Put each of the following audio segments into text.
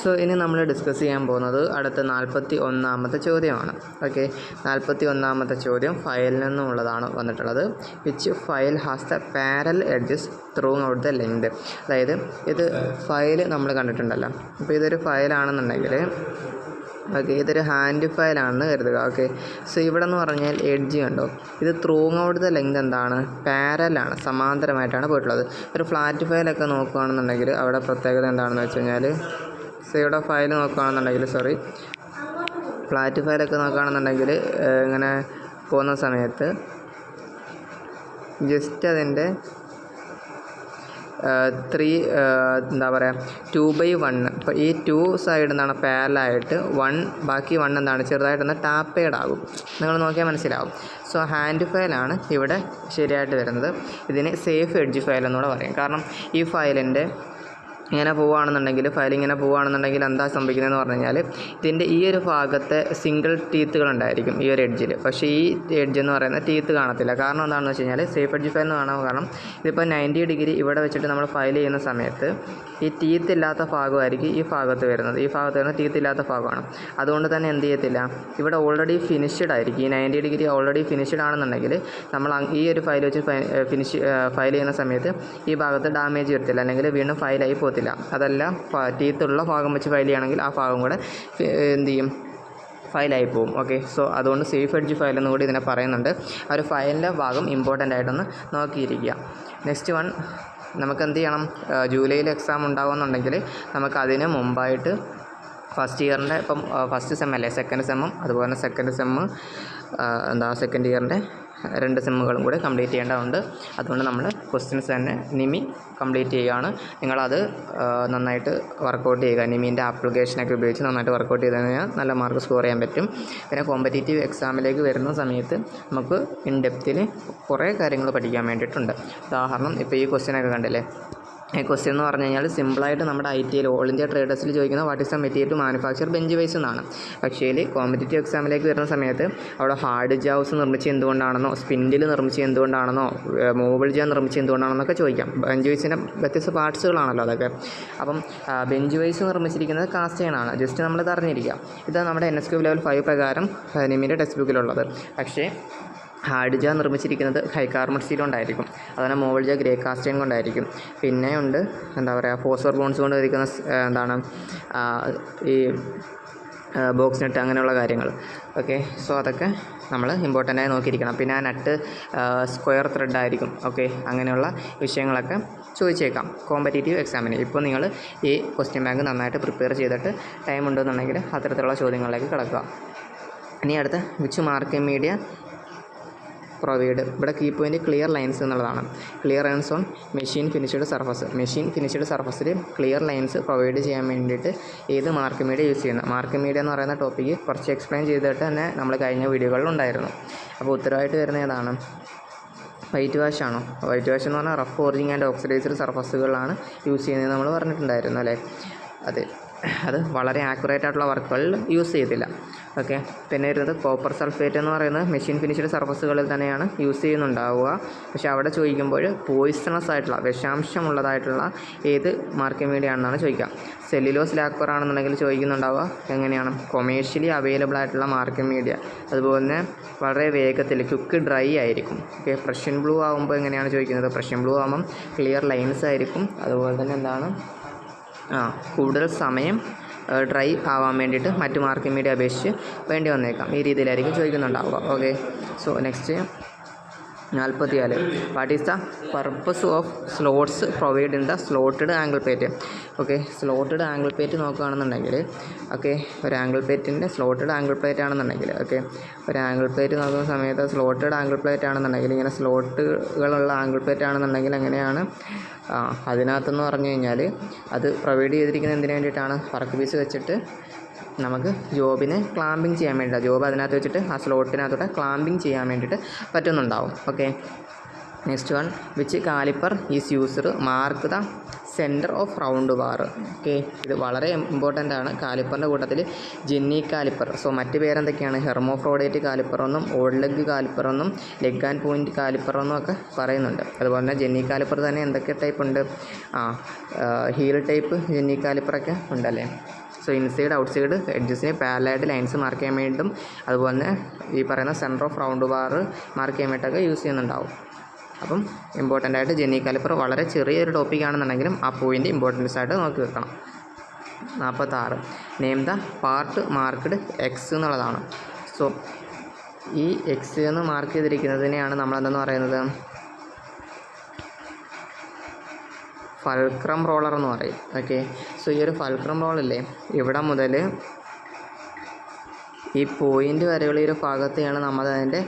So ഇനി നമ്മൾ discuss ചെയ്യാൻ പോകുന്നത് അടുത്ത നാൽപ്പത്തി ഒന്നാമത്തെ ചോദ്യമാണ്. ഓക്കെ നാൽപ്പത്തി ഒന്നാമത്തെ ചോദ്യം ഫയലിൽ നിന്നുള്ളതാണ് വന്നിട്ടുള്ളത്. Which file has the parallel edges throughout the length അതായത് ഇത് ഫയൽ നമ്മൾ കണ്ടിട്ടുണ്ടല്ലോ. അപ്പോൾ ഇതൊരു ഫയലാണെന്നുണ്ടെങ്കിൽ ഓക്കെ ഇതൊരു ഹാൻഡ് ഫയലാണെന്ന് കരുതുക. ഓക്കെ സോ ഇവിടെ എന്ന് പറഞ്ഞാൽ എഡ്ജ് കണ്ടോ? ഇത് ത്രൂ ഔട്ട് ലെങ്ത് എന്താണ്? പാരലാണ് സമാന്തരമായിട്ടാണ് പോയിട്ടുള്ളത്. ഒരു ഫ്ലാറ്റ് ഫയലൊക്കെ നോക്കുകയാണെന്നുണ്ടെങ്കിൽ അവിടെ പ്രത്യേകത എന്താണെന്ന് വെച്ച് കഴിഞ്ഞാൽ സോ ഇവിടെ ഫയൽ നോക്കുകയാണെന്നുണ്ടെങ്കിൽ സോറി ഫ്ലാറ്റ് ഫയലൊക്കെ നോക്കുകയാണെന്നുണ്ടെങ്കിൽ ഇങ്ങനെ പോകുന്ന സമയത്ത് ജസ്റ്റ് അതിന്റെ ത്രീ എന്താ പറയുക ടു ബൈ വൺ ഇപ്പോൾ ഈ ടു സൈഡ് എന്താണ് പാരലായിട്ട് വൺ ബാക്കി വൺ എന്താണ്? ചെറുതായിട്ടൊന്ന് ടാപ്പേഡ് ആകും. നിങ്ങൾ നോക്കിയാൽ മനസ്സിലാവും. സോ ഹാൻഡ് ഫയലാണ് ഇവിടെ ശരിയായിട്ട് വരുന്നത്. ഇതിന് സേഫ് എഡ്ജ് ഫയൽ എന്നൂടെ പറയും. കാരണം ഈ ഫയലിന്റെ ഇങ്ങനെ പോവുകയാണെന്നുണ്ടെങ്കിൽ ഫയൽ ഇങ്ങനെ പോവുകയാണെന്നുണ്ടെങ്കിൽ എന്താ സംഭവിക്കുന്നതെന്ന് പറഞ്ഞു കഴിഞ്ഞാൽ ഇതിന്റെ ഈ ഒരു ഭാഗത്തെ സിംഗിൾ ടീത്തുകൾ ഉണ്ടായിരിക്കും ഈ ഒരു എഡ്ജിൽ പക്ഷേ ഈ എഡ്ജ് എന്ന് പറയുന്ന ടീത്ത് കാണത്തില്ല. കാരണം എന്താണെന്ന് വെച്ച് കഴിഞ്ഞാൽ സേഫ് എഡ്ജ് ഫയൽ എന്ന് കാണാൻ കാരണം ഇതിപ്പോൾ നയന്റി ഡിഗ്രി ഇവിടെ വെച്ചിട്ട് നമ്മൾ ഫയൽ ചെയ്യുന്ന സമയത്ത് ഈ ടീത്ത് ഇല്ലാത്ത ഭാഗമായിരിക്കും ഈ ഭാഗത്ത് വരുന്നത്. ഈ ഭാഗത്ത് വരുന്ന ടീത്ത് ഇല്ലാത്ത ഭാഗമാണ്. അതുകൊണ്ട് തന്നെ എന്ത് ചെയ്യത്തില്ല? ഇവിടെ ഓൾറെഡി ഫിനിഷ്ഡ് ആയിരിക്കും. ഈ നയന്റി ഡിഗ്രി ഓൾറെഡി ഫിനിഷ്ഡ് ആണെന്നുണ്ടെങ്കിൽ നമ്മൾ ഈ ഒരു ഫയൽ വെച്ച് ഫിനിഷ് ഫയൽ ചെയ്യുന്ന സമയത്ത് ഈ ഭാഗത്ത് ഡാമേജ് വരത്തില്ല. അല്ലെങ്കിൽ വീണ്ടും ഫയലായി പോകത്തില്ല. അതല്ല ടീത്തുള്ള ഭാഗം വെച്ച് ഫയൽ ചെയ്യുകയാണെങ്കിൽ ആ ഭാഗം കൂടെ എന്ത് ചെയ്യും? ഫയലായി പോകും ഓക്കെ? സോ അതുകൊണ്ട് സേഫ് എഡ്ജ് ഫയൽ എന്ന് കൂടി ഇതിനെ പറയുന്നുണ്ട്. ആ ഒരു ഫയലിന്റെ ഭാഗം ഇമ്പോർട്ടന്റ് ആയിട്ടൊന്ന് നോക്കിയിരിക്കുക. നെക്സ്റ്റ് വൺ നമുക്ക് എന്ത് ചെയ്യണം? ജൂലൈയിൽ എക്സാം ഉണ്ടാകുമെന്നുണ്ടെങ്കിൽ നമുക്ക് അതിന് മുമ്പായിട്ട് ഫസ്റ്റ് ഇയറിന്റെ ഇപ്പം ഫസ്റ്റ് സെം അല്ലേ? സെക്കൻഡ് സെമ്മും അതുപോലെ തന്നെ സെക്കൻഡ് സെമ്മ് എന്താ സെക്കൻഡ് ഇയറിന്റെ രണ്ട് സെമ്മുകളും കൂടെ കംപ്ലീറ്റ് ചെയ്യേണ്ടതുണ്ട്. അതുകൊണ്ട് നമ്മൾ ക്വസ്റ്റ്യൻസ് തന്നെ നിമി കംപ്ലീറ്റ് ചെയ്യുകയാണ്. നിങ്ങളത് നന്നായിട്ട് വർക്കൗട്ട് ചെയ്യുക. നിമീന്റെ ആപ്ലിക്കേഷനൊക്കെ ഉപയോഗിച്ച് നന്നായിട്ട് വർക്കൗട്ട് ചെയ്ത് കഴിഞ്ഞാൽ നല്ല മാർക്ക് സ്കോർ ചെയ്യാൻ പറ്റും. പിന്നെ കോമ്പറ്റേറ്റീവ് എക്സാമിലേക്ക് വരുന്ന സമയത്ത് നമുക്ക് ഇൻ ഡെപ്തിൽ കുറേ കാര്യങ്ങൾ പഠിക്കാൻ വേണ്ടിയിട്ടുണ്ട്. ഉദാഹരണം ഇപ്പോൾ ഈ ക്വസ്റ്റ്യനൊക്കെ കണ്ടില്ലേ? ക്വസ്റ്റ്യൻ എന്ന് പറഞ്ഞു കഴിഞ്ഞാൽ സിമ്പിളായിട്ട് നമ്മുടെ ഐ ടി ഓൾ ഇന്ത്യ ട്രേഡേഴ്സിൽ ചോദിക്കുന്ന what is the material to manufacture bench vice എന്നാണ്. പക്ഷേ കോമ്പറ്റേറ്റീവ് എക്സാമിലേക്ക് വരുന്ന സമയത്ത് അവിടെ ഹാർഡ് ജാവ്സ് നിർമ്മിച്ച് എന്തുകൊണ്ടാണെന്നോ സ്പിൻഡിൽ നിർമ്മിച്ച് എന്തുകൊണ്ടാണെന്നോ മൊബൈൽ ജാ നിർമ്മിച്ച് എന്തുകൊണ്ടാണെന്നൊക്കെ ചോദിക്കാം. ബെഞ്ച് വൈസിന്റെ വ്യത്യസ്ത പാർട്സുകളാണല്ലോ അതൊക്കെ. അപ്പം ബെഞ്ച് വൈസ് നിർമ്മിച്ചിരിക്കുന്നത് കാസ്റ്റ് ചെയ്യണമാണ് ജസ്റ്റ് നമ്മൾ അറിഞ്ഞിരിക്കുക. ഇത് നമ്മുടെ N S Q level five പ്രകാരം നിമിന്റെ ടെക്സ്റ്റ് ബുക്കിലുള്ളത് പക്ഷേ ഹാർഡ് ജാ നിർമ്മിച്ചിരിക്കുന്നത് ഹൈകാർബൺ സ്റ്റീൽ കൊണ്ടായിരിക്കും അതുപോലെ മോൾജ ഗ്രേ കാസ്റ്റൈൻ കൊണ്ടായിരിക്കും. പിന്നെ ഉണ്ട് എന്താ പറയുക ഫോസ്ഫർ ബോൺസ് കൊണ്ട് ഇരിക്കുന്ന എന്താണ് ഈ ബോക്സ് നെറ്റ് അങ്ങനെയുള്ള കാര്യങ്ങൾ. ഓക്കെ സോ അതൊക്കെ നമ്മൾ ഇമ്പോർട്ടന്റ് ആയി നോക്കിയിരിക്കണം. പിന്നെ ആ നട്ട് സ്ക്വയർ ത്രെഡ് ആയിരിക്കും. ഓക്കെ അങ്ങനെയുള്ള വിഷയങ്ങളൊക്കെ ചോദിച്ചേക്കാം. കോമ്പറ്റേറ്റീവ് എക്സാമിന് ഇപ്പോൾ നിങ്ങൾ ഈ ക്വസ്റ്റ്യൻ ബാങ്ക് നന്നായിട്ട് പ്രിപ്പയർ ചെയ്തിട്ട് ടൈം ഉണ്ടെന്നുണ്ടെങ്കിൽ അത്തരത്തിലുള്ള ചോദ്യങ്ങളിലേക്ക് കിടക്കുക. ഇനി അടുത്ത വിച്ച് മാർക്ക് മീഡിയ പ്രൊവൈഡ് ഇവിടെ കീ പോയിന്റ് ക്ലിയർ ലൈൻസ് എന്നുള്ളതാണ്. Clear lines on machine finished surface machine finished സർഫസിൽ ക്ലിയർ ലൈൻസ് പ്രൊവൈഡ് ചെയ്യാൻ വേണ്ടിയിട്ട് ഏത് മാർക്ക് മീഡിയ യൂസ് ചെയ്യുന്നത് മാർക്ക് മീഡിയ എന്ന് പറയുന്ന ടോപ്പിക്ക് കുറച്ച് എക്സ്പ്ലെയിൻ ചെയ്തിട്ട് തന്നെ നമ്മൾ കഴിഞ്ഞ വീഡിയോകളിൽ ഉണ്ടായിരുന്നു. അപ്പോൾ ഉത്തരവായിട്ട് വരുന്ന ഏതാണ്? വൈറ്റ് വാഷ് ആണോ? വൈറ്റ് വാഷ് എന്ന് പറഞ്ഞാൽ റഫ് ഓറിജിങ് ആൻഡ് ഓക്സിഡൈസ്ഡ് സർഫസുകളാണ് യൂസ് ചെയ്യുന്നത് നമ്മൾ പറഞ്ഞിട്ടുണ്ടായിരുന്നു അല്ലേ? അതെ അത് വളരെ ആക്യുറേറ്റ് ആയിട്ടുള്ള വർക്കുകളിൽ യൂസ് ചെയ്തില്ല. ഓക്കെ. പിന്നെ വരുന്നത് കോപ്പർ സൾഫേറ്റ് എന്ന് പറയുന്നത് മെഷീൻ ഫിനിഷ്ഡ് സർഫസുകളിൽ തന്നെയാണ് യൂസ് ചെയ്യുന്നുണ്ടാവുക. പക്ഷേ അവിടെ ചോദിക്കുമ്പോൾ പോയിസണസ് ആയിട്ടുള്ള വിഷാംശമുള്ളതായിട്ടുള്ള ഏത് മാർക്കിംഗ് മീഡിയ ആണെന്നാണ് ചോദിക്കുക. സെല്ലുലോസ് ലാക്വർ ആണെന്നുണ്ടെങ്കിൽ ചോദിക്കുന്നുണ്ടാവുക എങ്ങനെയാണ്? കൊമേഴ്ഷ്യലി അവൈലബിൾ ആയിട്ടുള്ള മാർക്കിംഗ് മീഡിയ അതുപോലെ തന്നെ വളരെ വേഗത്തിൽ ക്യുക്ക് ഡ്രൈ ആയിരിക്കും. ഓക്കെ. പ്രഷ്യൻ ബ്ലൂ ആകുമ്പോൾ എങ്ങനെയാണ് ചോദിക്കുന്നത്? പ്രഷ്യൻ ബ്ലൂ ആകുമ്പം ക്ലിയർ ലൈൻസ് ആയിരിക്കും. അതുപോലെ തന്നെ എന്താണ്? ആ കൂടുതൽ സമയം ഡ്രൈ ആവാൻ വേണ്ടിയിട്ട് മറ്റു മാർക്കിംഗ് മീഡിയ അപേക്ഷിച്ച് വേണ്ടി വന്നേക്കാം. ഈ രീതിയിലായിരിക്കും ചോദിക്കുന്നുണ്ടാവുക. ഓക്കെ സോ നെക്സ്റ്റ് നാൽപ്പത്തിനാല് what is the purpose of slots provide in the slotted angle plate okay slotted angle plate നോക്കുകയാണെന്നുണ്ടെങ്കിൽ ഓക്കെ ഒരു ആംഗിൾ പേറ്റിന്റെ സ്ലോട്ടഡ് ആംഗിൾ പ്ലേറ്റ് ആണെന്നുണ്ടെങ്കിൽ ഓക്കെ ഒരു ആംഗിൾ പ്ലേറ്റ് നോക്കുന്ന സമയത്ത് സ്ലോട്ടഡ് ആംഗിൾ പ്ലേറ്റ് ആണെന്നുണ്ടെങ്കിൽ ഇങ്ങനെ സ്ലോട്ടുകളുള്ള ആംഗിൾ പ്ലേറ്റ് ആണെന്നുണ്ടെങ്കിൽ എങ്ങനെയാണ് അതിനകത്തെന്ന് പറഞ്ഞു കഴിഞ്ഞാൽ അത് പ്രൊവൈഡ് ചെയ്തിരിക്കുന്നത് എന്തിനു വേണ്ടിയിട്ടാണ്? വർക്ക് പീസ് വെച്ചിട്ട് നമുക്ക് ജോബിനെ ക്ലാമ്പിങ് ചെയ്യാൻ വേണ്ടിയിട്ട്. ജോബ് അതിനകത്ത് വെച്ചിട്ട് ആ സ്ലോട്ടിനകത്തോട്ട് ക്ലാമ്പിങ് ചെയ്യാൻ വേണ്ടിയിട്ട് പറ്റുന്നുണ്ടാവും. Okay next one which caliper is user mark the centre of round bar okay ഇത് വളരെ ഇമ്പോർട്ടന്റ് ആണ്. കാലിപ്പറിന്റെ കൂട്ടത്തിൽ ജെന്നി കാലിപ്പർ സോ മറ്റ് പേരെന്തൊക്കെയാണ്? ഹെർമോഫ്രോഡേറ്റ് കാലിപ്പർ എന്നും ഓൾഡ് ലെഗ് കാലിപ്പർ എന്നും ലെഗ് ആൻഡ് പോയിന്റ് കാലിപ്പർ എന്നും ഒക്കെ പറയുന്നുണ്ട്. അതുപോലെ തന്നെ ജെന്നി കാലിപ്പർ തന്നെ എന്തൊക്കെ ടൈപ്പ് ഉണ്ട്? ആ ഹീൽ ടൈപ്പ് ജെന്നി കാലിപ്പറൊക്കെ ഉണ്ടല്ലേ? സോ ഇൻസൈഡ് ഔട്ട്സൈഡ് എഡ്ജസിന് പാരലായിട്ട് ലൈൻസ് മാർക്ക് ചെയ്യാൻ വേണ്ടിയിട്ടും അതുപോലെ തന്നെ ഈ പറയുന്ന centre of round bar mark ചെയ്യാൻ വേണ്ടിയിട്ടൊക്കെ യൂസ് ചെയ്യുന്നുണ്ടാവും. അപ്പം ഇമ്പോർട്ടന്റ് ആയിട്ട് ജെന്നി കാലിപ്പർ വളരെ ചെറിയൊരു ടോപ്പിക് ആണെന്നുണ്ടെങ്കിലും ആ പോയിന്റ് ഇമ്പോർട്ടൻസ് ആയിട്ട് നോക്കി വെക്കണം. നാൽപ്പത്താറ് name the part marked X എന്നുള്ളതാണ്. സോ ഈ എക്സ് എന്ന് മാർക്ക് ചെയ്തിരിക്കുന്നതിനെയാണ് നമ്മൾ എന്തെന്ന് പറയുന്നത്? ഫൾക്രം റോളർ എന്ന് പറയും. ഓക്കെ സോ ഈ ഒരു ഫൾക്രം റോളില്ലേ ഇവിടെ മുതൽ ഈ പോയിന്റ് വരെയുള്ള ഈ ഒരു ഭാഗത്തെയാണ് നമ്മൾ അതിന്റെ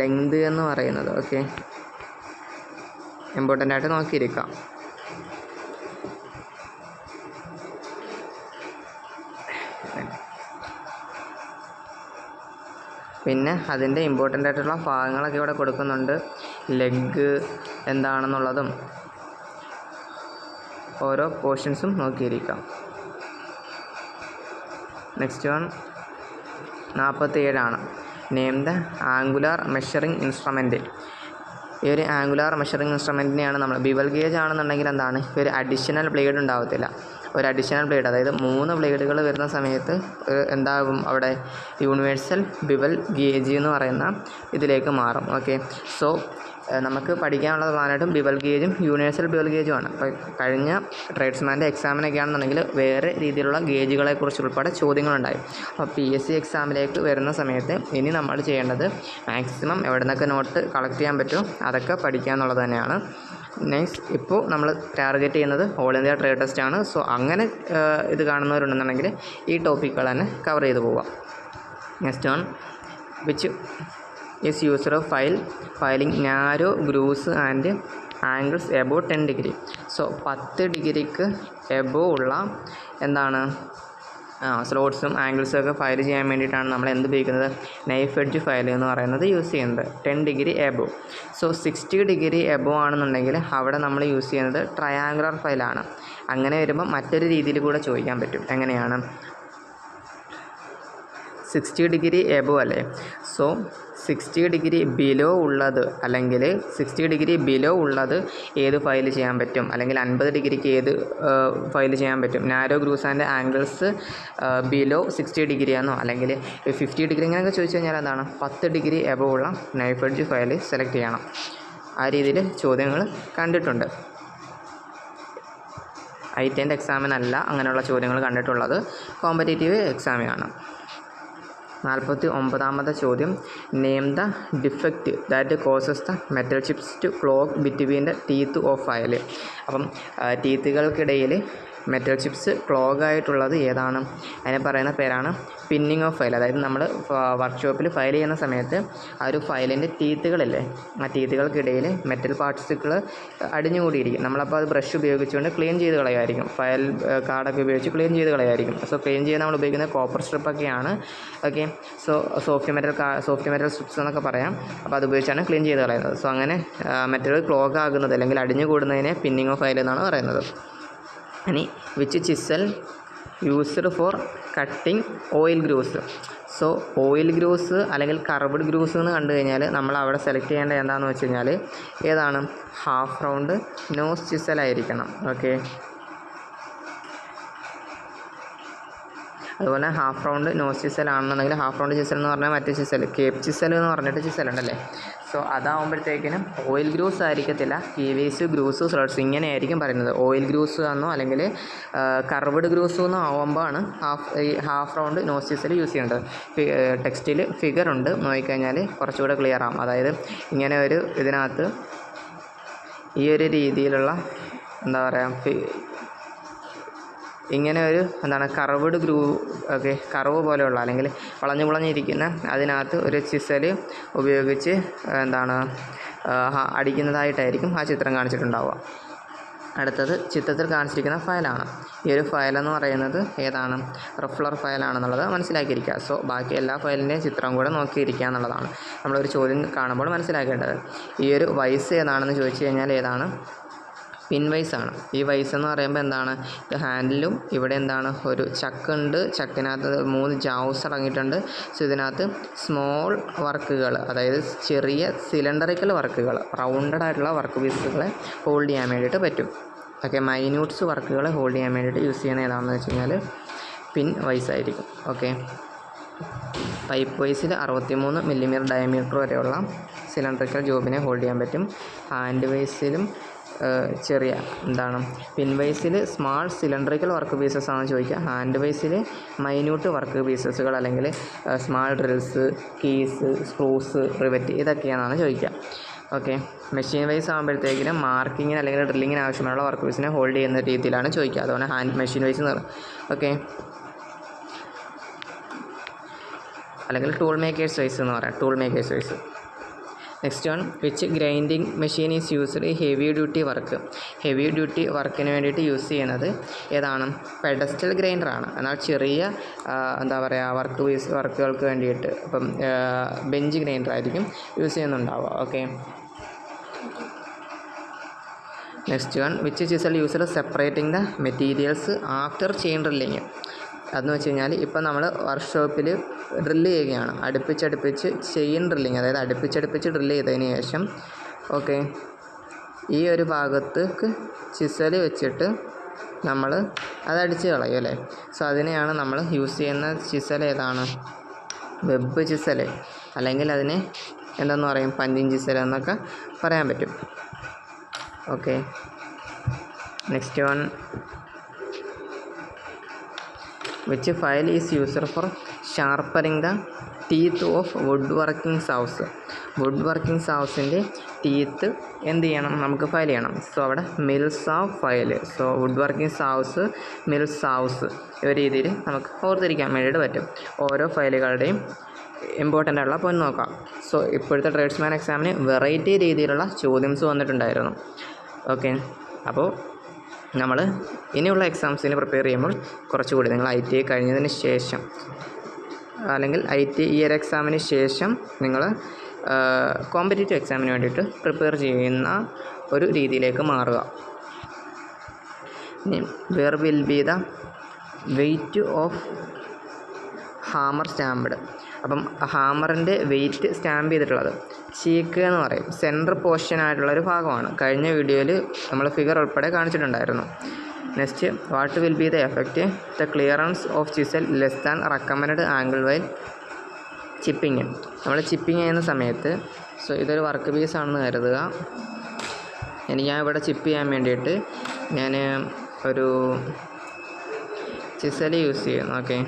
ലെങ്ത് എന്ന് പറയുന്നത്. ഓക്കെ ഇമ്പോർട്ടന്റ് ആയിട്ട് നോക്കിയിരിക്കാം. പിന്നെ അതിന്റെ ഇമ്പോർട്ടന്റ് ആയിട്ടുള്ള ഭാഗങ്ങളൊക്കെ ഇവിടെ കൊടുക്കുന്നുണ്ട്. ലെഗ് എന്താണെന്നുള്ളതും ഓരോ പോർഷൻസും നോക്കിയിരിക്കാം. നെക്സ്റ്റ് വൺ നാൽപ്പത്തി ഏഴാണ് name the angular measuring instrument ഈ ഒരു ആംഗുലാർ മെഷറിംഗ് ഇൻസ്ട്രുമെന്റിനെയാണ് നമ്മൾ ബിവൽ ഗേജ് ആണെന്നുണ്ടെങ്കിൽ എന്താണ്? ഒരു അഡീഷണൽ ബ്ലേഡ് ഉണ്ടാവത്തില്ല. ഒരു അഡീഷണൽ ബ്ലേഡ് അതായത് മൂന്ന് ബ്ലേഡുകൾ വരുന്ന സമയത്ത് എന്താകും? അവിടെ യൂണിവേഴ്സൽ ബിവൽ ഗേജ് എന്ന് പറയുന്ന ഇതിലേക്ക് മാറും. ഓക്കെ സോ നമുക്ക് പഠിക്കാനുള്ളത് പ്രധാനമായിട്ടും ബിബൽ ഗേജും യൂണിവേഴ്സൽ ബിവൽ ഗേജുമാണ് അപ്പോൾ കഴിഞ്ഞ ട്രേഡ്സ്മാന്റെ എക്സാമിനൊക്കെ ആണെന്നുണ്ടെങ്കിൽ വേറെ രീതിയിലുള്ള ഗേജുകളെക്കുറിച്ച് ഉൾപ്പെടെ ചോദ്യങ്ങളുണ്ടായി. അപ്പോൾ പി എസ് സി എക്സാമിലേക്ക് വരുന്ന സമയത്ത് ഇനി നമ്മൾ ചെയ്യേണ്ടത് മാക്സിമം എവിടെ നിന്നൊക്കെ നോട്ട് കളക്ട് ചെയ്യാൻ പറ്റുമോ അതൊക്കെ പഠിക്കുക എന്നുള്ളത് തന്നെയാണ്. നെക്സ്റ്റ് ഇപ്പോൾ നമ്മൾ ടാർഗറ്റ് ചെയ്യുന്നത് ഓൾ ഇന്ത്യ ട്രേഡ് ടെസ്റ്റ് ആണ്. സോ അങ്ങനെ ഇത് കാണുന്നവരുണ്ടെന്നുണ്ടെങ്കിൽ ഈ ടോപ്പിക്കുകൾ തന്നെ കവർ ചെയ്ത് പോവാം. Next one which is user of file filing narrow grooves and angles above ten degree so പത്ത് ഡിഗ്രിക്ക് എബോ ഉള്ള എന്താണ്? സ്ലോട്ട്സും ആംഗിൾസും ഒക്കെ ഫയൽ ചെയ്യാൻ വേണ്ടിയിട്ടാണ് നമ്മൾ എന്ത് ഉപയോഗിക്കുന്നത്? നൈഫ് എഡ്ജ് ഫയൽ എന്ന് പറയുന്നത് യൂസ് ചെയ്യുന്നത്. Ten degree above so sixty degree above ആണെന്നുണ്ടെങ്കിൽ അവിടെ നമ്മൾ യൂസ് ചെയ്യുന്നത് ട്രയാങ്കുലർ ഫയലാണ് അങ്ങനെ വരുമ്പോൾ മറ്റൊരു രീതിയിൽ കൂടെ ചോദിക്കാൻ പറ്റും. എങ്ങനെയാണ്? സിക്സ്റ്റി ഡിഗ്രി എബോ അല്ലേ? സോ സിക്സ്റ്റി ഡിഗ്രി ബിലോ ഉള്ളത് അല്ലെങ്കിൽ സിക്സ്റ്റി ഡിഗ്രി ബിലോ ഉള്ളത് ഏത് ഫയൽ ചെയ്യാൻ പറ്റും? അല്ലെങ്കിൽ അൻപത് ഡിഗ്രിക്ക് ഏത് ഫയൽ ചെയ്യാൻ പറ്റും? Narrow grooves and angles below sixty ഡിഗ്രിയാണോ അല്ലെങ്കിൽ ഫിഫ്റ്റി ഡിഗ്രി ഇങ്ങനെയൊക്കെ ചോദിച്ചു കഴിഞ്ഞാൽ എന്താണ് പത്ത് ഡിഗ്രി എബോ ഉള്ള നൈഫ് എഡ്ജ് ഫയൽ സെലക്ട് ചെയ്യണം. ആ രീതിയിൽ ചോദ്യങ്ങൾ കണ്ടിട്ടുണ്ട്. ഐ ടെന്റെ എക്സാമിനല്ല അങ്ങനെയുള്ള ചോദ്യങ്ങൾ കണ്ടിട്ടുള്ളത്. കോമ്പറ്റേറ്റീവ് എക്സാമിനാണ് നാൽപ്പത്തി ഒമ്പതാമത്തെ ചോദ്യം. Name the defect that causes the metal chips to clog between the teeth of ആയാൽ അപ്പം ടീത്തുകൾക്കിടയിൽ മെറ്റൽ ചിപ്സ് ക്ലോഗ് ആയിട്ടുള്ളത് ഏതാണ്? അതിനെ പറയുന്ന പേരാണ് പിന്നിങ് ഓഫ് ഫയൽ അതായത് നമ്മൾ വർക്ക്ഷോപ്പിൽ ഫയൽ ചെയ്യുന്ന സമയത്ത് ആ ഒരു ഫയലിന്റെ ടീത്തുകളില്ലേ ആ ടീത്തുകൾക്കിടയിൽ മെറ്റൽ പാർട്സുകൾ അടിഞ്ഞുകൂടിയിരിക്കും. നമ്മളപ്പോൾ അത് ബ്രഷ് ഉപയോഗിച്ചുകൊണ്ട് ക്ലീൻ ചെയ്ത് കളയുമായിരിക്കും. ഫയൽ കാർഡൊക്കെ ഉപയോഗിച്ച് ക്ലീൻ ചെയ്ത് കളയുമായിരിക്കും. സോ ക്ലീൻ ചെയ്യാൻ നമ്മൾ ഉപയോഗിക്കുന്ന copper സ്ട്രിപ്പൊക്കെയാണ് okay so soft metal soft metal strips എന്നൊക്കെ പറയാം. അപ്പോൾ അത് ഉപയോഗിച്ചാണ് ക്ലീൻ ചെയ്ത് കളയുന്നത്. സോ അങ്ങനെ മെറ്റൽ ക്ലോഗ് ആകുന്നത് അല്ലെങ്കിൽ അടിഞ്ഞു കൂടുന്നതിനെ പിന്നിങ് ഓഫ് ഫയൽ എന്നാണ് പറയുന്നത്. ഇനി which chisel used for cutting oil grooves so oil grooves അല്ലെങ്കിൽ കർവ്ഡ് ഗ്രൂസ് എന്ന് കണ്ടു കഴിഞ്ഞാൽ നമ്മൾ അവിടെ സെലക്ട് ചെയ്യേണ്ടത് എന്താണെന്ന് വെച്ച് കഴിഞ്ഞാൽ ഏതാണ്? ഹാഫ് റൗണ്ട് നോസ് ചിസൽ ആയിരിക്കണം. ഓക്കെ അതുപോലെ ഹാഫ് റൗണ്ട് നോസ് ചിസൽ ആണെന്നുണ്ടെങ്കിൽ ഹാഫ് റൗണ്ട് ചിസൽ എന്ന് പറഞ്ഞാൽ മറ്റേ ചിസൽ കേപ്പ് ചിസൽ എന്ന് പറഞ്ഞിട്ട് ചിസൽ ഉണ്ടല്ലേ? സോ അതാവുമ്പോഴത്തേക്കിനും ഓയിൽ ഗ്രൂസ് ആയിരിക്കത്തില്ല. P V S grooves slides ഇങ്ങനെയായിരിക്കും പറയുന്നത്. ഓയിൽ ഗ്രൂസ് എന്നോ അല്ലെങ്കിൽ കർവ്ഡ് ഗ്രൂസ് എന്നോ ആവുമ്പോഴാണ് ഹാഫ് ഈ ഹാഫ് റൗണ്ട് നോസിസിൽ യൂസ് ചെയ്യേണ്ടത്. ടെക്സ്റ്റിൽ ഫിഗർ ഉണ്ട്. നോക്കിക്കഴിഞ്ഞാൽ കുറച്ചുകൂടെ ക്ലിയർ ആവും. അതായത് ഇങ്ങനെ ഒരു ഇതിനകത്ത് ഈ ഒരു രീതിയിലുള്ള എന്താ പറയുക ഇങ്ങനെ ഒരു എന്താണ് കർവ്ഡ് ഗ്രൂ ഓക്കെ കർവ് പോലെയുള്ള അല്ലെങ്കിൽ വളഞ്ഞു വളഞ്ഞിരിക്കുന്ന അതിനകത്ത് ഒരു ചിസൽ ഉപയോഗിച്ച് എന്താണ് അടിക്കുന്നതായിട്ടായിരിക്കും ആ ചിത്രം കാണിച്ചിട്ടുണ്ടാവുക. അടുത്തത് ചിത്രത്തിൽ കാണിച്ചിരിക്കുന്ന ഫയലാണ്. ഈ ഒരു ഫയൽ എന്ന് പറയുന്നത് ഏതാണ്? റഫ്ലർ ഫയലാണെന്നുള്ളത് മനസ്സിലാക്കിയിരിക്കുക. സോ ബാക്കി എല്ലാ ഫയലിന്റെയും ചിത്രം കൂടെ നോക്കിയിരിക്കുക എന്നുള്ളതാണ് നമ്മളൊരു ചോദ്യം കാണുമ്പോൾ മനസ്സിലാക്കേണ്ടത്. ഈ ഒരു വയസ്സ് ഏതാണെന്ന് ചോദിച്ചു കഴിഞ്ഞാൽ ഏതാണ്? പിൻ വൈസ് ആണ് ഈ വൈസ് എന്ന് പറയുമ്പോൾ എന്താണ്? ഇത് ഹാൻഡിലും ഇവിടെ എന്താണ്? ഒരു ചക്കുണ്ട്. ചക്കിനകത്ത് മൂന്ന് ജാവ്സ് അടങ്ങിയിട്ടുണ്ട്. സോ ഇതിനകത്ത് സ്മോൾ വർക്കുകൾ അതായത് ചെറിയ സിലിണ്ടറിക്കൽ വർക്കുകൾ റൗണ്ടഡ് ആയിട്ടുള്ള വർക്ക് പീസുകളെ ഹോൾഡ് ചെയ്യാൻ വേണ്ടിയിട്ട് പറ്റും. ഓക്കെ മൈന്യൂട്ട്സ് വർക്കുകളെ ഹോൾഡ് ചെയ്യാൻ വേണ്ടിയിട്ട് യൂസ് ചെയ്യുന്ന ഏതാണെന്ന് വെച്ച് കഴിഞ്ഞാൽ പിൻ വൈസ് ആയിരിക്കും ഓക്കെ. പൈപ്പ് വൈസിൽ അറുപത്തിമൂന്ന് മില്ലിമീറ്റർ ഡയമീറ്റർ വരെയുള്ള സിലിണ്ടറിക്കൽ ജോബിനെ ഹോൾഡ് ചെയ്യാൻ പറ്റും. ഹാൻഡ് വൈസിലും ചെറിയ എന്താണ് പിൻ വൈസിൽ സ്മാൾ സിലിണ്ടറിക്കൽ വർക്ക് പീസസ് ആണ് ചോദിക്കുക ഹാൻഡ് വൈസിൽ മൈന്യൂട്ട് വർക്ക് പീസസുകൾ അല്ലെങ്കിൽ small drills keys screws rivet ഇതൊക്കെയാണെന്നാണ് ചോദിക്കുക ഓക്കെ. മെഷീൻ വൈസ് ആകുമ്പോഴത്തേക്കിനും മാർക്കിങ്ങിന് അല്ലെങ്കിൽ ഡ്രില്ലിങ്ങിന് ആവശ്യമുള്ള വർക്ക് പീസിനെ ഹോൾഡ് ചെയ്യുന്ന രീതിയിലാണ് ചോദിക്കുക. അതുകൊണ്ട് ഹാൻഡ് മെഷീൻ വൈസ് എന്ന് ഓക്കെ. അല്ലെങ്കിൽ ടൂൾ മേക്കേഴ്സ് വൈസ് എന്ന് പറയാം. Tool makers vice. Next one which grinding machine is used heavy duty work. Heavy duty വർക്കിന് വേണ്ടിയിട്ട് യൂസ് ചെയ്യുന്നത് ഏതാണ്? പെഡസ്റ്റൽ ഗ്രൈൻഡറാണ് എന്നാൽ ചെറിയ എന്താ പറയുക വർക്ക് പീസ് വർക്കുകൾക്ക് വേണ്ടിയിട്ട് ഇപ്പം ബെഞ്ച് ഗ്രൈൻഡർ ആയിരിക്കും use ചെയ്യുന്നുണ്ടാവുക. Okay. Next one which chisel user separating the materials after chain drilling അതെന്ന് വെച്ച് കഴിഞ്ഞാൽ ഇപ്പം നമ്മൾ വർക്ക്ഷോപ്പിൽ ഡ്രില്ല് ചെയ്യുകയാണ്. അടുപ്പിച്ചടുപ്പിച്ച് ചെയിൻ ഡ്രില്ലിങ് അതായത് അടുപ്പിച്ചടുപ്പിച്ച് ഡ്രില്ല് ചെയ്തതിന് ശേഷം ഓക്കെ ഈ ഒരു ഭാഗത്തേക്ക് ചിസൽ വെച്ചിട്ട് നമ്മൾ അത് അടിച്ച് കളയും അല്ലേ? സോ അതിനെയാണ് നമ്മൾ യൂസ് ചെയ്യുന്ന ചിസൽ ഏതാണ്? വെബ് ചിസൽ അല്ലെങ്കിൽ അതിനെ എന്തെന്ന് പറയും? പഞ്ചിങ് ചിസൽ എന്നൊക്കെ പറയാൻ പറ്റും. Okay next one is user for sharpening the teeth of wood working saws wood working സൗസിന്റെ teeth എന്ത് ചെയ്യണം? നമുക്ക് ഫയൽ ചെയ്യണം. സോ അവിടെ mills of file so wood working saws mills saws ഒരു രീതിയിൽ നമുക്ക് ഓർത്തിരിക്കാൻ വേണ്ടിയിട്ട് പറ്റും. ഓരോ ഫയലുകളുടെയും ഇമ്പോർട്ടന്റ് ആയിട്ടുള്ള പോയിന്റ് നോക്കാം. സോ ഇപ്പോഴത്തെ ട്രേഡ്സ്മാൻ എക്സാമിന് വെറൈറ്റി രീതിയിലുള്ള ചോദ്യംസ് വന്നിട്ടുണ്ടായിരുന്നു. ഓക്കെ അപ്പോൾ നമ്മൾ ഇനിയുള്ള എക്സാംസിന് പ്രിപ്പയർ ചെയ്യുമ്പോൾ കുറച്ചുകൂടി നിങ്ങൾ ഐ ടി ഐ കഴിഞ്ഞതിന് ശേഷം അല്ലെങ്കിൽ ഐ ടി ഒരു എക്സാമിന് ശേഷം നിങ്ങൾ കോമ്പറ്റേറ്റീവ് എക്സാമിന് വേണ്ടിയിട്ട് പ്രിപ്പയർ ചെയ്യുന്ന ഒരു രീതിയിലേക്ക് മാറുക. Where will be the weight of hammer stamped അപ്പം ഹാമറിന്റെ വെയിറ്റ് സ്റ്റാമ്പ് ചെയ്തിട്ടുള്ളത്. ചീക്ക് എന്ന് പറയും. സെന്റർ പോർഷൻ ആയിട്ടുള്ള ഒരു ഭാഗമാണ്. കഴിഞ്ഞ വീഡിയോയിൽ നമ്മൾ ഫിഗർ ഉൾപ്പെടെ കാണിച്ചിട്ടുണ്ടായിരുന്നു. Next what will be the effect the clearance of chisel less than recommend angle while chipping നമ്മൾ ചിപ്പിങ് ചെയ്യുന്ന സമയത്ത് സോ ഇതൊരു വർക്ക് പീസ് ആണെന്ന് കരുതുക. എനിക്ക് ഞാൻ ഇവിടെ ചിപ്പ് ചെയ്യാൻ വേണ്ടിയിട്ട് ഞാൻ ഒരു ചിസൽ യൂസ് ചെയ്യുന്നു. ഓക്കെ.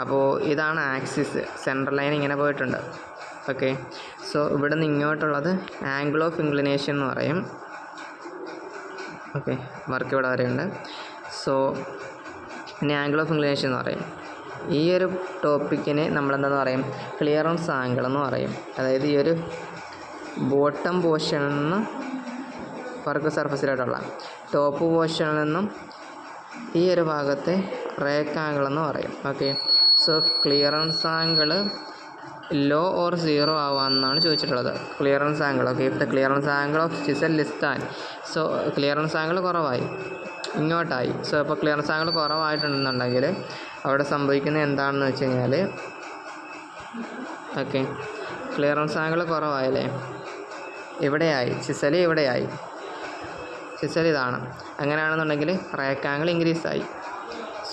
അപ്പോൾ ഇതാണ് ആക്സിസ്. സെൻട്രൽ ലൈൻ ഇങ്ങനെ പോയിട്ടുണ്ട്. ഓക്കെ സോ ഇവിടെ നിന്ന് ഇങ്ങോട്ടുള്ളത് ആംഗിൾ ഓഫ് ഇൻക്ലിനേഷൻ എന്ന് പറയും. ഓക്കെ വർക്ക് ഇവിടെ വരെയുണ്ട്. സോ ഇനി ആംഗിൾ ഓഫ് ഇൻക്ലിനേഷൻ എന്ന് പറയും. ഈ ഒരു ടോപ്പിക്കിനെ നമ്മളെന്താന്ന് പറയും? ക്ലിയറൻസ് ആംഗിൾ എന്ന് പറയും. അതായത് ഈ ഒരു ബോട്ടം പോർഷനിൽ നിന്ന് വർക്ക് സർഫസിലോട്ടുള്ള ടോപ്പ് പോർഷനിൽ നിന്നും ഈ ഒരു ഭാഗത്തെ റേക്ക് ആംഗിൾ എന്ന് പറയും. Okay so clearance angle low or zero ആവാമെന്നാണ് ചോദിച്ചിട്ടുള്ളത്. Clearance angle okay if the clearance angle of chisel lessen so clearance angle കുറവായി. ഇങ്ങോട്ടായി. സോ ഇപ്പോൾ ക്ലിയറൻസ് ആംഗിൾ കുറവായിട്ടുണ്ടെന്നുണ്ടെങ്കിൽ അവിടെ സംഭവിക്കുന്നത് എന്താണെന്ന് വെച്ച് കഴിഞ്ഞാൽ ഓക്കെ ക്ലിയറൻസ് ആംഗിൾ കുറവായല്ലേ? ഇവിടെയായി. ചിസൽ ഇവിടെയായി. ചിസൽ ഇതാണ്. അങ്ങനെയാണെന്നുണ്ടെങ്കിൽ റേക്ക് ആംഗിൾ ഇൻക്രീസ് ആയി.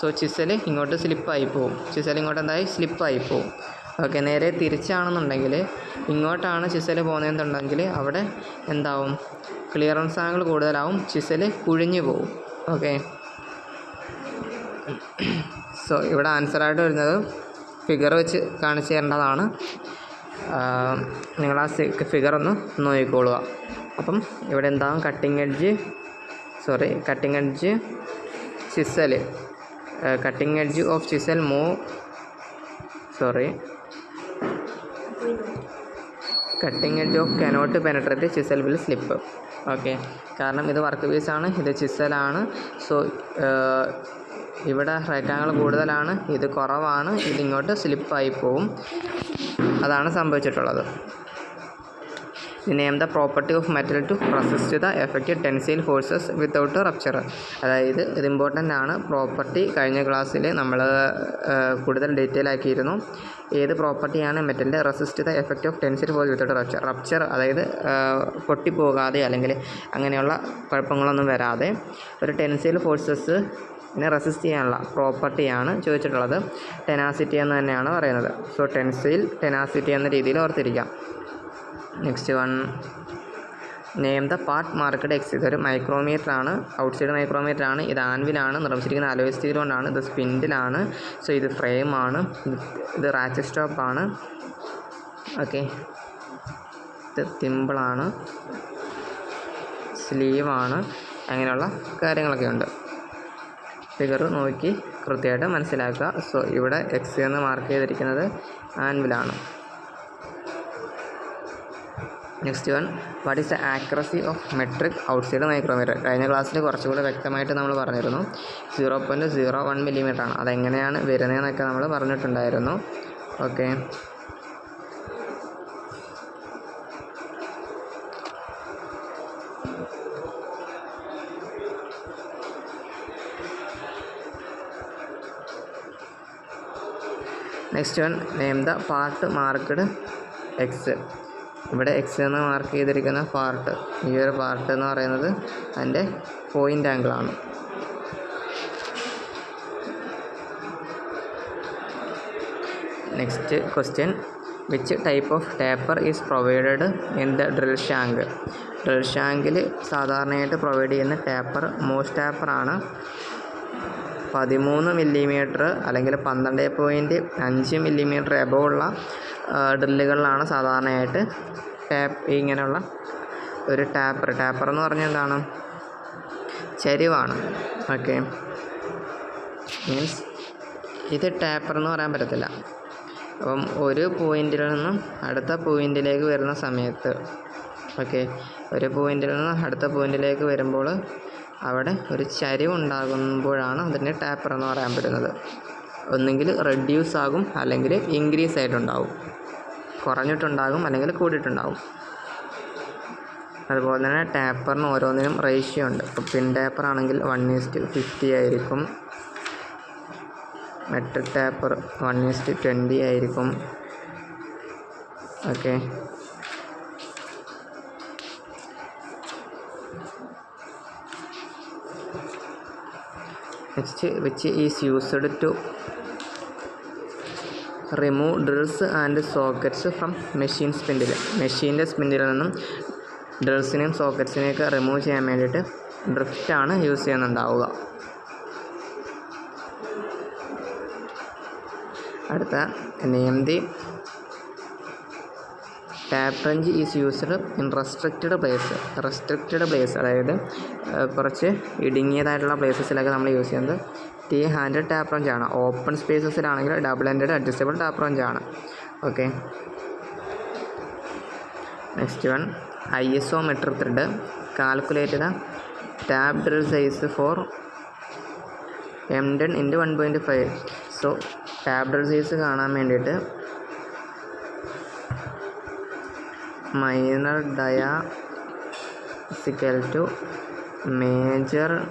സോ ചിസൽ ഇങ്ങോട്ട് സ്ലിപ്പായി പോവും. ചിസൽ ഇങ്ങോട്ട് എന്തായി സ്ലിപ്പായി പോവും. ഓക്കെ നേരെ തിരിച്ചാണെന്നുണ്ടെങ്കിൽ ഇങ്ങോട്ടാണ് ചിസൽ പോകുന്നതെന്നുണ്ടെങ്കിൽ അവിടെ എന്താവും? ക്ലിയറൻസ് ആംഗിൾ കൂടുതലാവും. ചിസൽ കുഴിഞ്ഞു പോവും. ഓക്കെ സോ ഇവിടെ ആൻസറായിട്ട് വരുന്നത് ഫിഗർ വെച്ച് കാണിച്ചു തരേണ്ടതാണ്. നിങ്ങൾ ആ ഫിഗർ ഒന്ന് നോക്കിക്കോളുക. അപ്പം ഇവിടെ എന്താകും cutting edge sorry cutting edge chisel cutting edge of chisel move sorry cutting edge of cannot penetrate chisel will slip okay കാരണം ഇത് വർക്ക് പീസാണ് ഇത് ചിസലാണ് സോ ഇവിടെ റേക്കാങ്ങൾ കൂടുതലാണ് ഇത് കുറവാണ് ഇതിങ്ങോട്ട് സ്ലിപ്പായി പോവും. അതാണ് സംഭവിച്ചിട്ടുള്ളത്. Name the property of metal to resist the effect tensile forces without rupture അതായത് ഇത് ഇമ്പോർട്ടന്റ് ആണ്. പ്രോപ്പർട്ടി കഴിഞ്ഞ ക്ലാസ്സിൽ നമ്മൾ കൂടുതൽ ഡീറ്റെയിൽ ആക്കിയിരുന്നു. ഏത് പ്രോപ്പർട്ടിയാണ് മെറ്റലിന്റെ resist the effect of tensile force without rupture rupture അതായത് പൊട്ടിപ്പോകാതെ അല്ലെങ്കിൽ അങ്ങനെയുള്ള കുഴപ്പങ്ങളൊന്നും വരാതെ ഒരു ടെൻസൈൽ ഫോഴ്സസ് ഇതിനെ റെസിസ്റ്റ് ചെയ്യാനുള്ള പ്രോപ്പർട്ടിയാണ് ചോദിച്ചിട്ടുള്ളത്. ടെനാസിറ്റി എന്ന് തന്നെയാണ് പറയുന്നത്. സോ ടെൻസൈൽ ടെനാസിറ്റി എന്ന രീതിയിൽ ഓർത്തിരിക്കാം. Next one name the part market X ഇതൊരു മൈക്രോമീറ്റർ ആണ് ഔട്ട്സൈഡ് മൈക്രോമീറ്റർ ആണ്. ഇത് ആൻവിലാണ് നിർമ്മിച്ചിരിക്കുന്ന അലോയ് സ്റ്റീൽ കൊണ്ടാണ്. ഇത് സ്പിൻഡിലാണ് സോ ഇത് ഫ്രെയിമാണ് ഇത് റാച്ച് സ്റ്റോപ്പ് ആണ്. ഓക്കെ ഇത് തിമ്പിളാണ് സ്ലീവാണ് അങ്ങനെയുള്ള കാര്യങ്ങളൊക്കെ ഉണ്ട് ഫിഗർ നോക്കി കൃത്യമായിട്ട് മനസ്സിലാക്കുക. സോ ഇവിടെ എക്സ് എന്ന് മാർക്ക് ചെയ്തിരിക്കുന്നത് ആൻവിലാണ് next one what is the accuracy of metric outside micrometer കഴിഞ്ഞ ക്ലാസ്സിൽ കുറച്ചുകൂടി വ്യക്തമായിട്ട് നമ്മൾ പറഞ്ഞിരുന്നു. Zero point zero one millimetre ആണ്. അതെങ്ങനെയാണ് വരുന്നതെന്നൊക്കെ നമ്മൾ പറഞ്ഞിട്ടുണ്ടായിരുന്നു. Okay next one name the part marked X ഇവിടെ എക്സ് എന്ന് മാർക്ക് ചെയ്തിരിക്കുന്ന പാർട്ട് ഈ ഒരു പാർട്ട് എന്ന് പറയുന്നത് അതിന്റെ point ആംഗിളാണ് next question which type of taper is provided in the drill shank drill ഷാങ്കിൽ സാധാരണയായിട്ട് പ്രൊവൈഡ് ചെയ്യുന്ന ടേപ്പർ മോസ്റ്റ് ടേപ്പറാണ് പതിമൂന്ന് മില്ലിമീറ്റർ അല്ലെങ്കിൽ പന്ത്രണ്ട് പോയിന്റ് അഞ്ച് മില്ലിമീറ്റർ എബോ ഉള്ള ഡ്രില്ലുകളിലാണ് സാധാരണയായിട്ട് ടാപ്പ് ഇങ്ങനെയുള്ള ഒരു ടാപ്പർ. ടാപ്പർ എന്ന് പറഞ്ഞാൽ എന്താണ്? ചരിവാണ്. ഓക്കെ. മീൻസ് ഇത് ടാപ്പർ എന്ന് പറയാൻ പറ്റത്തില്ല. അപ്പം ഒരു പോയിന്റിൽ നിന്നും അടുത്ത പോയിന്റിലേക്ക് വരുന്ന സമയത്ത് ഓക്കെ ഒരു പോയിന്റിൽ നിന്ന് അടുത്ത പോയിന്റിലേക്ക് വരുമ്പോൾ അവിടെ ഒരു ചരിവ് ഉണ്ടാകുമ്പോഴാണ് അതിനെ ടാപ്പർ എന്ന് പറയാൻ പറ്റുന്നത്. ഒന്നുകിൽ റെഡ്യൂസ് ആകും അല്ലെങ്കിൽ ഇൻക്രീസ് ആയിട്ടുണ്ടാവും. കുറഞ്ഞിട്ടുണ്ടാകും അല്ലെങ്കിൽ കൂടിയിട്ടുണ്ടാകും. അതുപോലെ തന്നെ ടാപ്പറിന് ഓരോന്നിനും റേഷ്യോ ഉണ്ട്. ഇപ്പോൾ പിൻ ടാപ്പർ ആണെങ്കിൽ വൺ ഈസ്റ്റ് ഫിഫ്റ്റി ആയിരിക്കും. Metric taper one is to twenty ആയിരിക്കും. Okay next which is used to remove drills and sockets from machine spindle. മെഷീന്റെ സ്പിൻഡിൽ നിന്നും ഡ്രിൽസിനെയും സോക്കറ്റ്സിനെയൊക്കെ റിമൂവ് ചെയ്യാൻ വേണ്ടിയിട്ട് ഡ്രിഫ്റ്റാണ് യൂസ് ചെയ്യുന്നുണ്ടാവുക. അടുത്ത name the tap wrench is used in restricted place. Restricted place അതായത് കുറച്ച് ഇടുങ്ങിയതായിട്ടുള്ള പ്ലേസസിലൊക്കെ നമ്മൾ യൂസ് ചെയ്യുന്നത് ടീ ഹാൻഡഡ് ടാപ്പ് റഞ്ച് ആണ് open സ്പേസസിലാണെങ്കിൽ double handed adjustable tap wrench ആണ് okay. Next one. I S O metric thread. Calculate the tap drill size for M ten into one point five. So tap drill size കാണാൻ വേണ്ടിയിട്ട് minor dia is equal to major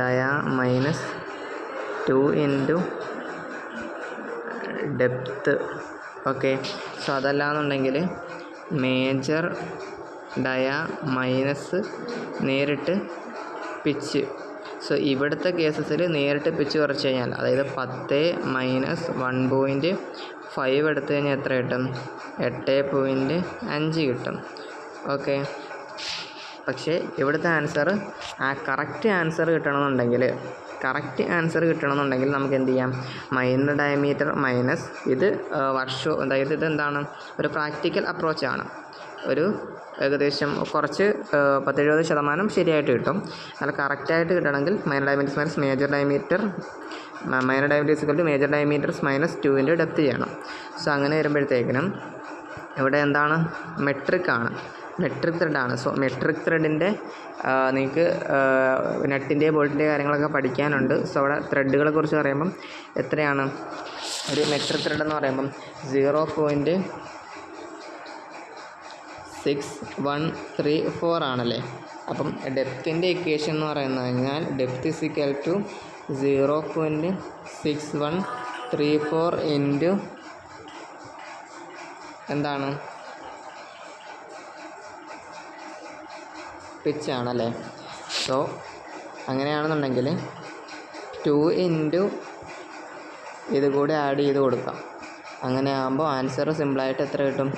dia minus two into depth okay so അതല്ലാന്നുണ്ടെങ്കിൽ major dia minus നേരിട്ട് pitch so ഇവിടുത്തെ കേസസിൽ നേരിട്ട് pitch കുറച്ച് കഴിഞ്ഞാൽ അതായത് പത്ത് മൈനസ് വൺ പോയിന്റ് ഫൈവ് എടുത്തു കഴിഞ്ഞാൽ എത്ര കിട്ടും? എട്ട് പോയിന്റ് അഞ്ച് കിട്ടും. ഓക്കെ പക്ഷേ ഇവിടുത്തെ ആൻസർ ആ കറക്റ്റ് ആൻസർ കിട്ടണമെന്നുണ്ടെങ്കിൽ കറക്റ്റ് ആൻസർ കിട്ടണമെന്നുണ്ടെങ്കിൽ നമുക്ക് എന്ത് ചെയ്യാം? മൈനർ ഡയമീറ്റർ മൈനസ് ഇത് വർഷോ അതായത് ഇത് എന്താണ്? ഒരു പ്രാക്ടിക്കൽ അപ്രോച്ചാണ് ഒരു ഏകദേശം കുറച്ച് പത്തെഴുപത് ശതമാനം ശരിയായിട്ട് കിട്ടും. നല്ല കറക്റ്റായിട്ട് കിട്ടണമെങ്കിൽ minor diameter minus major diameter minor diameter to major diameters minus ടുവിന്റെ ഡെപ്ത് ചെയ്യണം. സോ അങ്ങനെ വരുമ്പോഴത്തേക്കിനും ഇവിടെ എന്താണ്? മെട്രിക് ആണ്. മെട്രിക് ത്രെഡാണ് സോ മെട്രിക് ത്രെഡിന്റെ നിങ്ങൾക്ക് നെട്ടിന്റെ ബോൾട്ടിന്റെ കാര്യങ്ങളൊക്കെ പഠിക്കാനുണ്ട്. സോ അവിടെ ത്രെഡുകളെ കുറിച്ച് പറയുമ്പം എത്രയാണ്? ഒരു മെട്രിക് ത്രെഡ് എന്ന് പറയുമ്പം zero point six one three four ആണല്ലേ? അപ്പം ഡെപ്തിന്റെ ഇക്വേഷൻ എന്ന് പറയുന്നത് കഴിഞ്ഞാൽ depth is equal to zero point six one three four into എന്താണ്? പിച്ച് ആണല്ലേ സോ അങ്ങനെയാണെന്നുണ്ടെങ്കിൽ ടു ഇന്റു ഇത് കൂടി ആഡ് ചെയ്ത് കൊടുക്കാം. അങ്ങനെ ആകുമ്പോൾ ആൻസർ സിമ്പിളായിട്ട് എത്ര കിട്ടും?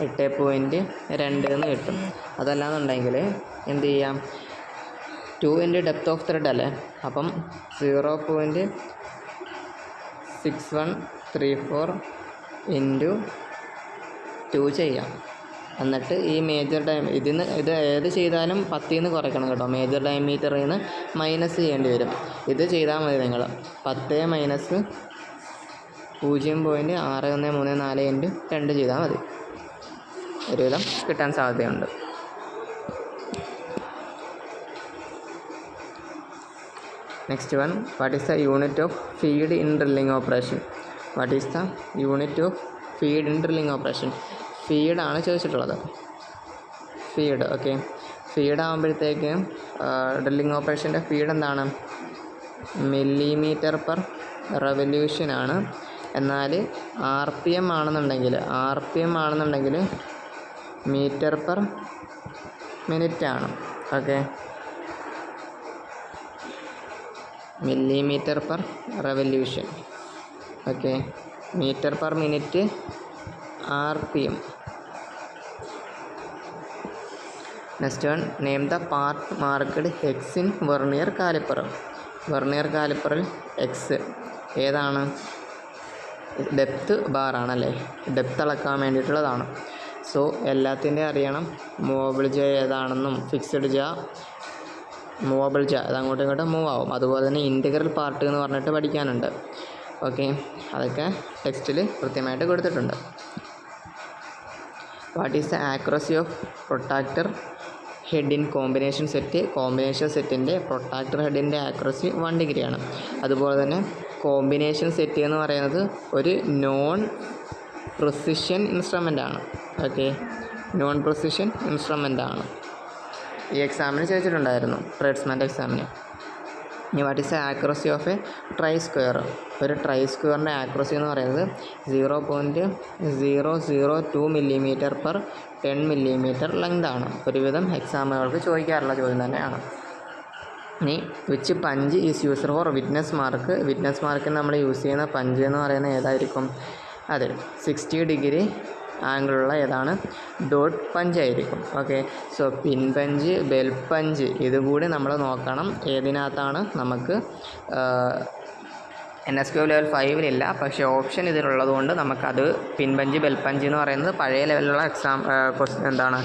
എട്ട് പോയിന്റ് രണ്ട് എന്ന് കിട്ടും. അതല്ലാന്നുണ്ടെങ്കിൽ എന്ത് ചെയ്യാം? Two into depth of thread അല്ലേ? അപ്പം zero point six one three four into two ചെയ്യാം. എന്നിട്ട് ഈ മേജർ ഡൈ ഇതിന് ഇത് ഏത് ചെയ്താലും പത്തിൽ നിന്ന് കുറയ്ക്കണം കേട്ടോ. മേജർ ഡയമീറ്ററിൽ നിന്ന് മൈനസ് ചെയ്യേണ്ടി വരും. ഇത് ചെയ്താൽ മതി നിങ്ങൾ. പത്ത് മൈനസ് പൂജ്യം പോയിന്റ് ആറ് ഒന്ന് മൂന്ന് നാല് ഇന്റു രണ്ട് ചെയ്താൽ മതി. ഒരുവിധം കിട്ടാൻ സാധ്യതയുണ്ട്. Next one what is the unit of feed in drilling operation what is the unit of feed in drilling operation ഫീഡാണ് ചോദിച്ചിട്ടുള്ളത്. Feed okay. ഫീഡാകുമ്പോഴത്തേക്ക് ഡ്രില്ലിംഗ് ഓപ്പറേഷന്റെ ഫീഡ് എന്താണ് മില്ലിമീറ്റർ പെർ റെവല്യൂഷൻ ആണ് എന്നാൽ ആർ പി എം ആണെന്നുണ്ടെങ്കിൽ ആർ പി എം ആണെന്നുണ്ടെങ്കിൽ metre per minute ആണ് okay. Millimetre per revolution. Okay. Metre per minute R P M next one name the part marked X in vernier caliper vernier കാലിപ്പറിൽ X ഏതാണ്? Depth ബാറാണല്ലേ? Depth അളക്കാൻ വേണ്ടിയിട്ടുള്ളതാണ്. So എല്ലാത്തിന്റെ അറിയണം. Movable ജ ഏതാണെന്നും fixed ജ movable ജ അത് അങ്ങോട്ടും ഇങ്ങോട്ടും മൂവ് ആവും. അതുപോലെ തന്നെ ഇന്റഗ്രൽ പാർട്ട് എന്ന് പറഞ്ഞിട്ട് പഠിക്കാനുണ്ട്. ഓക്കെ? അതൊക്കെ ടെക്സ്റ്റിൽ കൃത്യമായിട്ട് കൊടുത്തിട്ടുണ്ട്. What is the accuracy of protractor head in combination set combination സെറ്റിന്റെ പ്രൊട്ടാക്ടർ ഹെഡിന്റെ ആക്യുറസി വൺ ഡിഗ്രിയാണ് അതുപോലെ തന്നെ കോമ്പിനേഷൻ സെറ്റ് എന്ന് പറയുന്നത് ഒരു നോൺ പ്രൊസിഷൻ ആണ്. ഓക്കെ നോൺ പ്രൊസിഷൻ ആണ്. ഈ എക്സാമിന് ചോദിച്ചിട്ടുണ്ടായിരുന്നു ട്രേഡ്സ്മാന്റെ എക്സാമിന് ഇനി what is the accuracy of a try square ഒരു ട്രൈ സ്ക്വയറിന്റെ ആക്യുറസി എന്ന് പറയുന്നത് zero point zero zero two millimetre per ten millimetre length ആണ്. ഒരുവിധം എക്സാമുകൾക്ക് ചോദിക്കാറുള്ള ചോദ്യം തന്നെയാണ്. ഇനി which punch is used for witness mark witness മാർക്കിന് നമ്മൾ യൂസ് ചെയ്യുന്ന പഞ്ച് എന്ന് പറയുന്നത് ഏതായിരിക്കും? അതെ സിക്സ്റ്റി ഡിഗ്രി ആംഗിളുള്ള ഏതാണ്? ഡോട്ട് പഞ്ച് ആയിരിക്കും. Okay so pin punch bell punch ഇതുകൂടി നമ്മൾ നോക്കണം. ഏതിനകത്താണ് നമുക്ക് എൻ എസ് ക്യു ലെവൽ ഫൈവിലില്ല പക്ഷേ ഓപ്ഷൻ ഇതിലുള്ളതുകൊണ്ട് നമുക്കത് പിൻപഞ്ച് ബെൽപഞ്ച് ബെൽ പഞ്ച് എന്ന് പറയുന്നത് പഴയ ലെവലിലുള്ള എക്സാം ക്വസ്റ്റ് എന്താണ്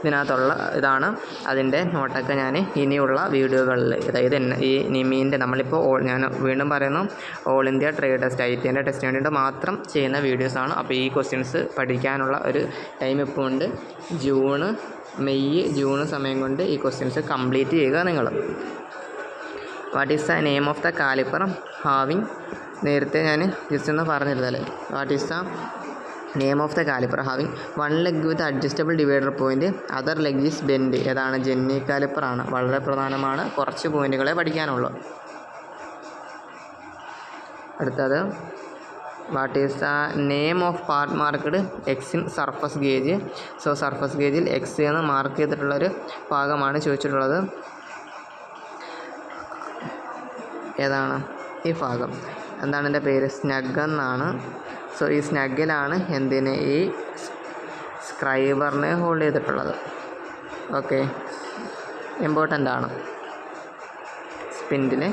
ഇതിനകത്തുള്ള ഇതാണ്. അതിന്റെ നോട്ടൊക്കെ ഞാൻ ഇനിയുള്ള വീഡിയോകളിൽ അതായത് ഈ നിമീന്റെ നമ്മളിപ്പോൾ ഓൾ ഞാൻ വീണ്ടും പറയുന്നു all India trade test I ടിന്റെ ടെസ്റ്റിന് വേണ്ടിയിട്ട് മാത്രം ചെയ്യുന്ന വീഡിയോസാണ് അപ്പോൾ ഈ ക്വസ്റ്റ്യൻസ് പഠിക്കാനുള്ള ഒരു ടൈം ഇപ്പോൾ ഉണ്ട്. ജൂണ് മെയ് ജൂണ് സമയം കൊണ്ട് ഈ ക്വസ്റ്റ്യൻസ് കംപ്ലീറ്റ് ചെയ്യുക നിങ്ങൾ. What is the name of the caliper having നേരത്തെ ഞാൻ ജസ്റ്റ് ഒന്ന് പറഞ്ഞിരുന്നല്ലേ. What is the name of the caliper having one leg with adjustable divider point other leg is bend ഏതാണ്? Jenny കാലിപ്പറാണ് വളരെ പ്രധാനമാണ്. കുറച്ച് പോയിന്റുകളെ പഠിക്കാനുള്ളൂ. അടുത്തത്. What is the name of part marked X in surface gauge so surface ഗേജിൽ X എന്ന് mark ചെയ്തിട്ടുള്ളൊരു ഭാഗമാണ് ചോദിച്ചിട്ടുള്ളത്. ഏതാണ്? ഈ ഭാഗം. എന്താണ് എന്റെ പേര്? സ്നഗ് എന്നാണ്. സോ ഈ സ്നഗിലാണ് എന്തിനെ ഈ സ്ക്രൈബറിനെ ഹോൾഡ് ചെയ്തിട്ടുള്ളത്. ഓക്കെ ഇമ്പോർട്ടന്റ് ആണ്. സ്പിൻഡിന്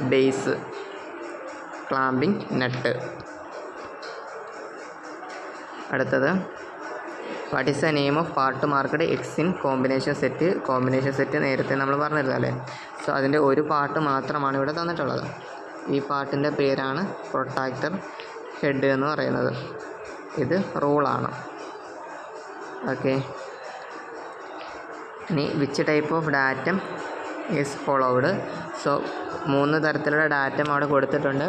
ബേസ് ക്ലാമ്പിംഗ് നട്ട് അടുത്തത്. What is the name of part marked X in combination set combination set നേരത്തെ നമ്മൾ പറഞ്ഞിരുന്നല്ലേ സോ അതിന്റെ ഒരു പാട്ട് മാത്രമാണ് ഇവിടെ തന്നിട്ടുള്ളത്. ഈ പാട്ടിന്റെ പേരാണ് പ്രൊട്ടാക്ടർ ഹെഡ് എന്ന് പറയുന്നത്. ഇത് റൂളാണ് ഓക്കെ ഇനി which type of datum is followed so മൂന്ന് തരത്തിലുള്ള ഡാറ്റം അവിടെ കൊടുത്തിട്ടുണ്ട്.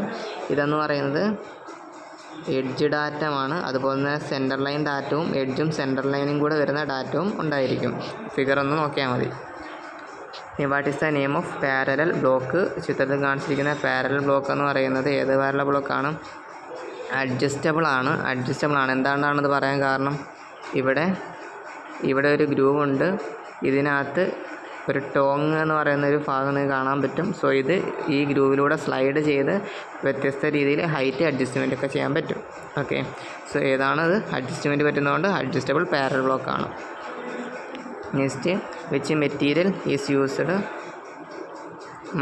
ഇതെന്ന് പറയുന്നത് എഡ്ജ് ഡാറ്റമാണ് അതുപോലെ തന്നെ സെന്റർ ലൈൻ ഡാറ്റവും എഡ്ജും സെന്റർ ലൈനും കൂടെ വരുന്ന ഡാറ്റവും ഉണ്ടായിരിക്കും. ഫിഗർ ഒന്ന് നോക്കിയാൽ മതി. What is the name of parallel block ചിത്രത്തിൽ കാണിച്ചിരിക്കുന്ന പാരലൽ ബ്ലോക്ക് എന്ന് പറയുന്നത് ഏത് പാരലൽ ബ്ലോക്കാണ് അഡ്ജസ്റ്റബിൾ ആണ്. അഡ്ജസ്റ്റബിൾ ആണ്. എന്താണെന്നാണെന്ന് പറയാൻ കാരണം? ഇവിടെ ഇവിടെ ഒരു ഗ്രൂവ് ഉണ്ട്. ഇതിനകത്ത് ഒരു ടോങ് എന്ന് പറയുന്ന ഒരു ഭാഗം കാണാൻ പറ്റും. സോ ഇത് ഈ ഗ്രൂവിലൂടെ സ്ലൈഡ് ചെയ്ത് വ്യത്യസ്ത രീതിയിൽ ഹൈറ്റ് അഡ്ജസ്റ്റ്മെന്റ് ഒക്കെ ചെയ്യാൻ പറ്റും. ഓക്കെ സോ ഏതാണത് അഡ്ജസ്റ്റ്മെന്റ് പറ്റുന്നതുകൊണ്ട് അഡ്ജസ്റ്റബിൾ പാരൽ ബ്ലോക്ക് ആണ്. Next which material is used.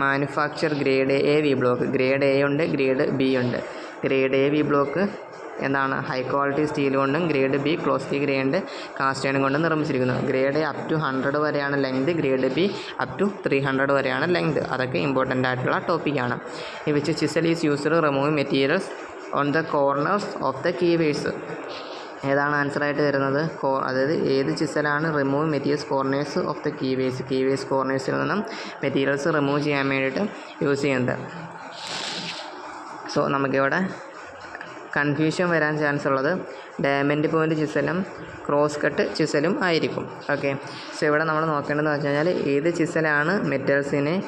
Manufacture grade A V block. Grade A ഉണ്ട് ഗ്രേഡ് ബി ഉണ്ട്. ഗ്രേഡ് എ വി ബ്ലോക്ക് എന്താണ്? ഹൈ ക്വാളിറ്റി സ്റ്റീൽ കൊണ്ടും ഗ്രേഡ് ബി ക്ലോസ്റ്റി ഗ്രേഡ് കാസ്റ്റ് അയൺ കൊണ്ടും നിർമ്മിച്ചിരിക്കുന്നു. Grade A up to hundred വരെയാണ് length grade B up to three hundred വരെയാണ് length. അതൊക്കെ important ആയിട്ടുള്ള ടോപ്പിക്കാണ് which chisel is used remove materials on the corners of the keyways ഏതാണ് answer ആയിട്ട് വരുന്നത്? കോ അതായത് ഏത് ചിസലാണ് remove materials corners of the keyways keyways കോർണേഴ്സിൽ നിന്നും മെറ്റീരിയൽസ് റിമൂവ് ചെയ്യാൻ വേണ്ടിയിട്ട് യൂസ് ചെയ്യുന്നത്. സോ നമുക്കിവിടെ കൺഫ്യൂഷൻ വരാൻ ചാൻസ് ഉള്ളത് ഡയമണ്ട് പോയിന്റ് ചിസലും ക്രോസ് കട്ട് ചിസലും ആയിരിക്കും. ഓക്കെ സോ ഇവിടെ നമ്മൾ നോക്കേണ്ടതെന്ന് വെച്ച് കഴിഞ്ഞാൽ ഏത് ചിസലാണ് മെറ്റൽസിനെ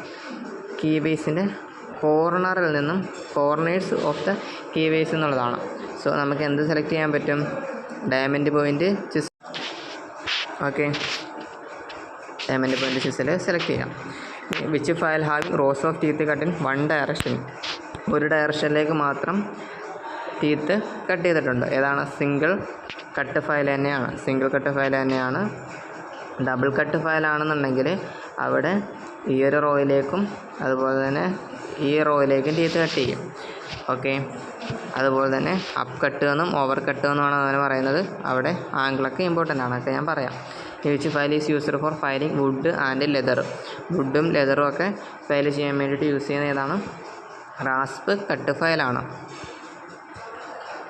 കീ കോർണറിൽ നിന്നും corners of the key base എന്നുള്ളതാണ്. സോ നമുക്ക് എന്ത് സെലക്ട് ചെയ്യാൻ പറ്റും? Diamond point chisel okay. Diamond point chisel select ചെയ്യാം. Which file having rows of teeth cut in one direction ഒരു ഡയറക്ഷനിലേക്ക് മാത്രം ടീത്ത് കട്ട് ചെയ്തിട്ടുണ്ട്. ഏതാണ്? സിംഗിൾ കട്ട് ഫയൽ തന്നെയാണ്. സിംഗിൾ കട്ട് ഫയൽ തന്നെയാണ്. ഡബിൾ കട്ട് ഫയലാണെന്നുണ്ടെങ്കിൽ അവിടെ ഈ ഒരു റോയിലേക്കും അതുപോലെ തന്നെ ഈ റോയിലേക്കും ടീത്ത് കട്ട് ചെയ്യും. ഓക്കെ അതുപോലെ തന്നെ അപ്പ് കട്ട് എന്നും ഓവർ കട്ട് എന്നുമാണ് അതിന് പറയുന്നത്. അവിടെ ആംഗിളൊക്കെ ഇമ്പോർട്ടന്റ് ആണ്. ഒക്കെ ഞാൻ പറയാം. Which file is used for filing wood and leather വുഡും ലെതറും ഒക്കെ ഫയൽ ചെയ്യാൻ വേണ്ടിയിട്ട് യൂസ് ചെയ്യുന്ന ഏതാണ്? Rasp cut ഫയലാണ്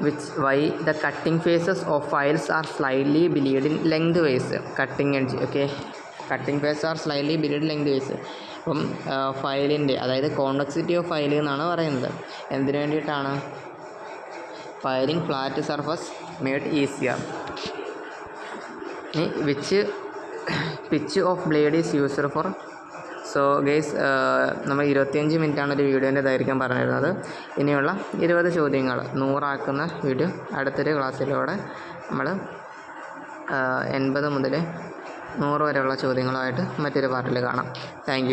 which why the cutting faces of files are slightly bellied in length wise cutting edge okay cutting face are slightly bellied wise അപ്പം ഫയലിന്റെ അതായത് complexity of file എന്നാണ് പറയുന്നത്. എന്തിനു വേണ്ടിയിട്ടാണ്? Filing flat surface made easier which pitch of blade is user for so guys നമ്മൾ ഇരുപത്തിയഞ്ച് മിനിറ്റാണ് ഒരു വീഡിയോന്റെ ദൈർഘ്യം പറഞ്ഞിരുന്നത്. ഇനിയുള്ള ഇരുപത് ചോദ്യങ്ങൾ നൂറാക്കുന്ന വീഡിയോ അടുത്തൊരു ക്ലാസ്സിലൂടെ നമ്മൾ എൺപത് മുതൽ നൂറ് വരെയുള്ള ചോദ്യങ്ങളുമായിട്ട് മറ്റൊരു പാർട്ടിൽ കാണാം. താങ്ക്